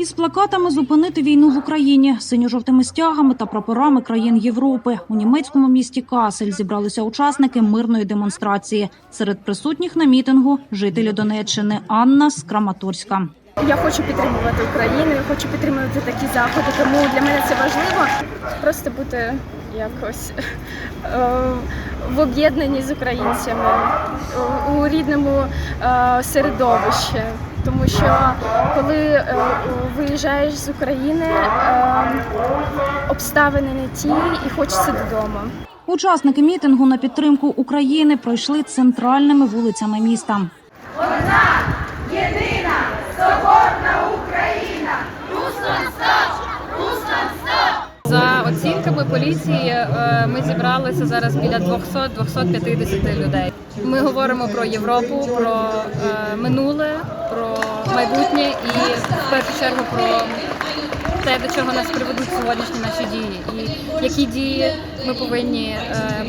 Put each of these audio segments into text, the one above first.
Із плакатами зупинити війну в Україні, синьо-жовтими стягами та прапорами країн Європи у німецькому місті Касель зібралися учасники мирної демонстрації. Серед присутніх на мітингу жителі Донеччини Анна з Краматорська. Я хочу підтримувати Україну, я хочу підтримувати такі заходи, тому для мене це важливо. Просто бути якось е, в об'єднанні з українцями у- у рідному е, середовищі. Тому що коли е, виїжджаєш з України, е, обставини не ті і хочеться додому. Учасники мітингу на підтримку України пройшли центральними вулицями міста. Одна єдина соборна Україна. За оцінками поліції, е, ми зібралися зараз біля 200-250 людей. Ми говоримо про Європу, про минуле, майбутнє і в першу чергу про те, до чого нас приведуть сьогоднішні наші дії, і які дії ми повинні е,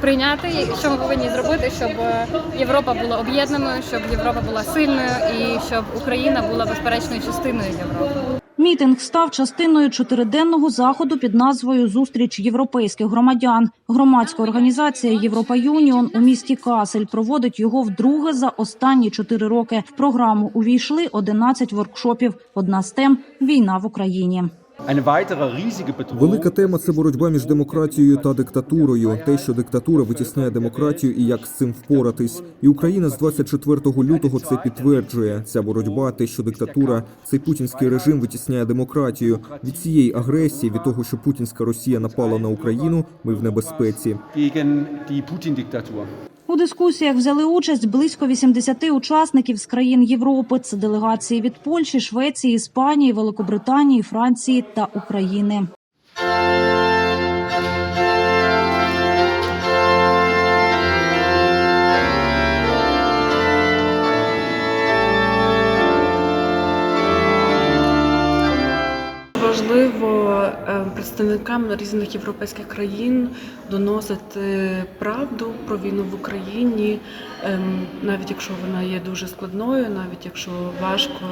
прийняти, і що ми повинні зробити, щоб е, Європа була об'єднаною, щоб Європа була сильною і щоб Україна була безперечною частиною Європи. Мітинг став частиною чотириденного заходу під назвою Зустріч європейських громадян. Громадська організація Європа Юніон у місті Касель проводить його вдруге за останні чотири роки. В програму увійшли 11 воркшопів. Одна з тем війна в Україні. Велика тема це боротьба між демократією та диктатурою. Те, що диктатура витісняє демократію, і як з цим впоратись. І Україна з 24 лютого це підтверджує. Ця боротьба, те, що диктатура, цей путінський режим витісняє демократію. Від цієї агресії, від того, що путінська Росія напала на Україну, ми в небезпеці. У дискусіях взяли участь близько 80 учасників з країн Європи. Це делегації від Польщі, Швеції, Іспанії, Великобританії, Франції та України. Важливо е, представникам різних європейських країн доносити правду про війну в Україні, ем, навіть якщо вона є дуже складною, навіть якщо важко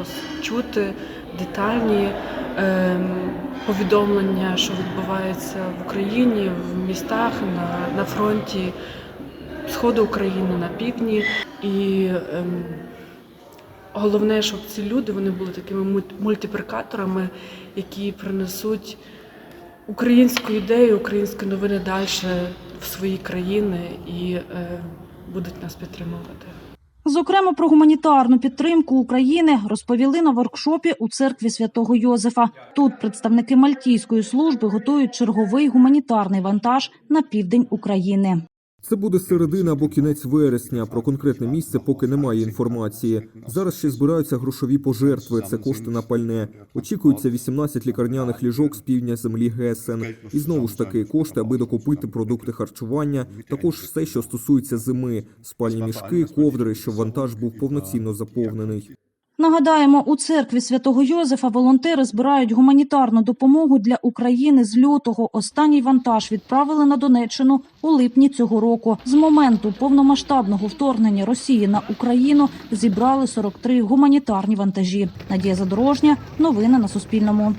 чути детальні повідомлення, що відбувається в Україні, в містах, на, на фронті сходу України, на півдні. І ем, Головне, щоб ці люди вони були такими мультиплікаторами, які принесуть українську ідею, українські новини далі в свої країни і е, будуть нас підтримувати. Зокрема, про гуманітарну підтримку України розповіли на воркшопі у церкві святого Йозефа. Тут представники мальтійської служби готують черговий гуманітарний вантаж на південь України. Це буде середина або кінець вересня. Про конкретне місце поки немає інформації. Зараз ще збираються грошові пожертви. Це кошти на пальне. Очікується 18 лікарняних ліжок з півдня землі Гесен. І знову ж таки кошти, аби докупити продукти харчування. Також все, що стосується зими: спальні мішки, ковдри, щоб вантаж був повноцінно заповнений. Нагадаємо, у церкві святого Йозефа волонтери збирають гуманітарну допомогу для України з лютого. Останній вантаж відправили на Донеччину у липні цього року. З моменту повномасштабного вторгнення Росії на Україну зібрали 43 гуманітарні вантажі. Надія Задорожня. Новини на Суспільному.